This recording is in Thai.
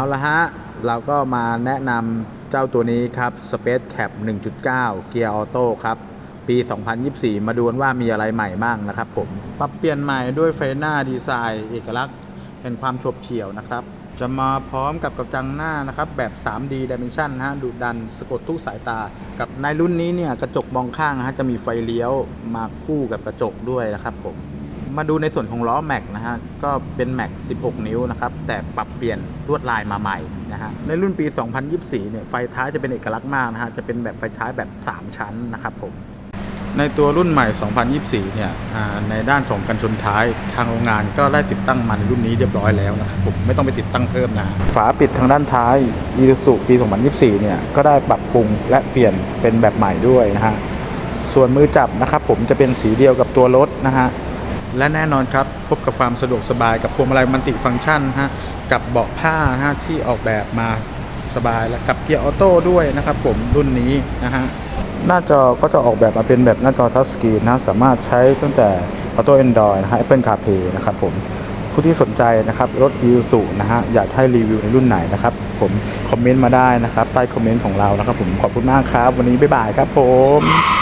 เอาละฮะ เราก็มาแนะนำเจ้าตัวนี้ครับ Space Cap 1.9 เกียร์ออโต้ครับ ปี 2024 มาดูนว่ามีอะไรใหม่บ้างนะครับผม ปรับเปลี่ยนใหม่ด้วยไฟหน้าดีไซน์ เอกลักษณ์แห่งความฉบเฉี่ยวนะครับ จะมาพร้อมกับกระจังหน้านะครับ แบบ 3D Dimension นะฮะดุดันสะกดทุกสายตา กับในรุ่นนี้เนี่ยกระจกมองข้างนะฮะจะมีไฟเลี้ยวมาคู่กับกระจกด้วยนะครับผม มาดูในส่วนของล้อแม็กนะฮะ ก็เป็นแม็ก16 นิ้วนะครับ แต่ปรับเปลี่ยนลวดลายมาใหม่นะฮะ ในรุ่นปี 2024 เนี่ย ไฟท้ายจะเป็นเอกลักษณ์มากนะฮะ จะเป็นแบบไฟท้ายแบบ 3 ชั้นนะครับผม ในตัวรุ่นใหม่ 2024 เนี่ยอ่าในด้านของกันชนท้ายทางโรงงานก็ได้ติดตั้งมาในรุ่นนี้เรียบร้อยแล้วนะครับผม ไม่ต้องไปติดตั้งเพิ่มนะ ฝาปิดทางด้านท้าย i s u ปี 2024 เนี่ย ก็ได้ปรับปรุงและเปลี่ยนเป็นแบบใหม่ด้วยนะฮะ ส่วนมือจับนะครับผมจะเป็นสีเดียวกับตัวรถนะฮะ และแน่นอนครับ พบกับความสะดวกสบายกับพวงมาลัยมัลติฟังก์ชันฮะกับเบาะผ้าฮะที่ออกแบบมาสบายและกับเกียร์ออโต้ด้วยนะครับผมรุ่นนี้นะฮะหน้าจอก็จะออกแบบมาเป็นแบบหน้าจอทัชสกรีนนะสามารถใช้ตั้งแต่ Auto Android นะฮะ Apple CarPlay นะครับผมผู้ที่สนใจนะครับรถ i s u นะฮะอยากให้รีวิวในรุ่นไหนนะครับผมคอมเมนต์มาได้นะครับใต้คอมเมนต์ของเรานะครับผมขอบคุณมากครับ วันนี้บ๊ายบายครับผม